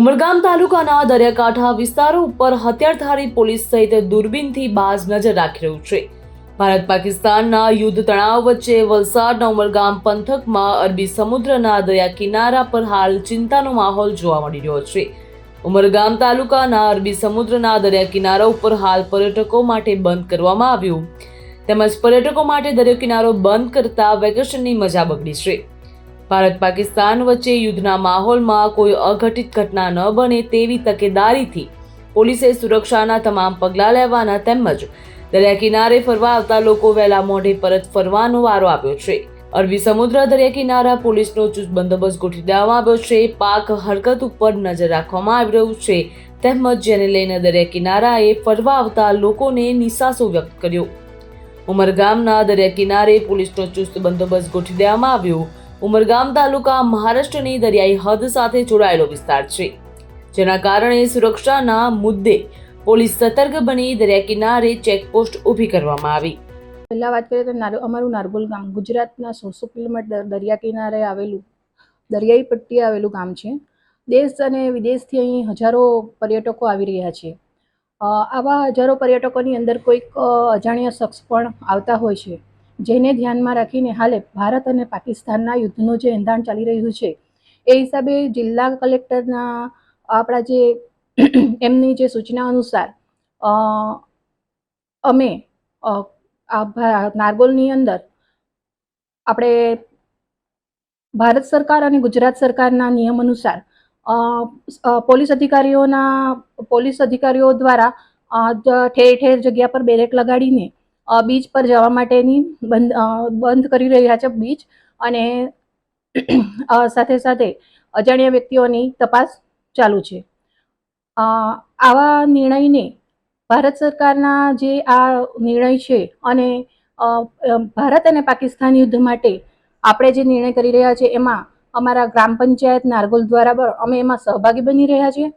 ઉમરગામ તાલુકાના દરિયાકાંઠા વિસ્તારો ઉપર હથિયારધારી પોલીસ સહિત દૂરબીનથી બાજ નજર રાખી રહ્યું છે. ભારત પાકિસ્તાનના યુદ્ધ તણાવ વચ્ચે વલસાડના ઉમરગામ પંથકમાં અરબી સમુદ્રના દરિયા કિનારા પર હાલ ચિંતાનો માહોલ જોવા મળી રહ્યો છે. ઉમરગામ તાલુકાના અરબી સમુદ્રના દરિયા કિનારા ઉપર હાલ પર્યટકો માટે બંધ કરવામાં આવ્યું. તેમજ પર્યટકો માટે દરિયો કિનારો બંધ કરતા વેકેશનની મજા બગડી છે. ભારત પાકિસ્તાન વચ્ચે યુદ્ધના માહોલમાં કોઈ અઘટિત ઘટના ન બને તેવી તકેદારીથી પોલીસે સુરક્ષાના તમામ પગલાં લેવાના તેમજ દરિયા કિનારે ફરવા આવતા લોકો વહેલા મોઢે પરત ફરવાનો વારો આપ્યો છે. અરબી સમુદ્ર દરિયા કિનારા પોલીસનો ચુસ્ત બંદોબસ્ત ગોઠવી દેવામાં આવ્યો છે. પાક હરકત ઉપર નજર રાખવામાં આવી રહ્યું છે. તેમજ જેને લઈને દરિયા કિનારાએ ફરવા આવતા લોકોને નિસાસો વ્યક્ત કર્યો. ઉમરગામના દરિયા કિનારે પોલીસનો ચુસ્ત બંદોબસ્ત ગોઠવી દેવામાં આવ્યો ઉમરગામ તાલુકા મહારાષ્ટ્રની દરિયાઈ હદ સાથે જોડાયેલો વિસ્તાર છે, જેના કારણે સુરક્ષાના મુદ્દે પોલીસ સતર્ક બની દરિયા કિનારે ચેકપોસ્ટ ઊભી કરવામાં આવી. પહેલાં વાત કરીએ તો અમારું નારગોલ ગામ ગુજરાતના સોળસો કિલોમીટર દરિયા કિનારે આવેલું, દરિયાઈ પટ્ટીએ આવેલું ગામ છે. દેશ અને વિદેશથી અહીં હજારો પર્યટકો આવી રહ્યા છે. આવા હજારો પર્યટકોની અંદર કોઈક, અજાણ્યા શખ્સ પણ આવતા હોય છે. જેને ધ્યાનમાં રાખીને હાલે ભારત અને પાકિસ્તાનના યુદ્ધનું જે એંધાણ ચાલી રહ્યું છે, એ હિસાબે જિલ્લા કલેક્ટરના આપણા જે એમની જે સૂચના અનુસાર અમે નારગોલની અંદર આપણે ભારત સરકાર અને ગુજરાત સરકારના નિયમ અનુસાર પોલીસ અધિકારીઓના, પોલીસ અધિકારીઓ દ્વારા ઠેર ઠેર જગ્યા પર બેરેક લગાડીને બીચ પર જવા માટેની બંધ બંધ કરી રહ્યા છે બીચ અને સાથે સાથે અજાણ્યા વ્યક્તિઓની તપાસ ચાલુ છે. આવા નિર્ણયને ભારત સરકારના જે આ નિર્ણય છે અને ભારત અને પાકિસ્તાન યુદ્ધ માટે આપણે જે નિર્ણય કરી રહ્યા છીએ એમાં અમારા ગ્રામ પંચાયત નારગોલ દ્વારા પણ અમે એમાં સહભાગી બની રહ્યા છીએ.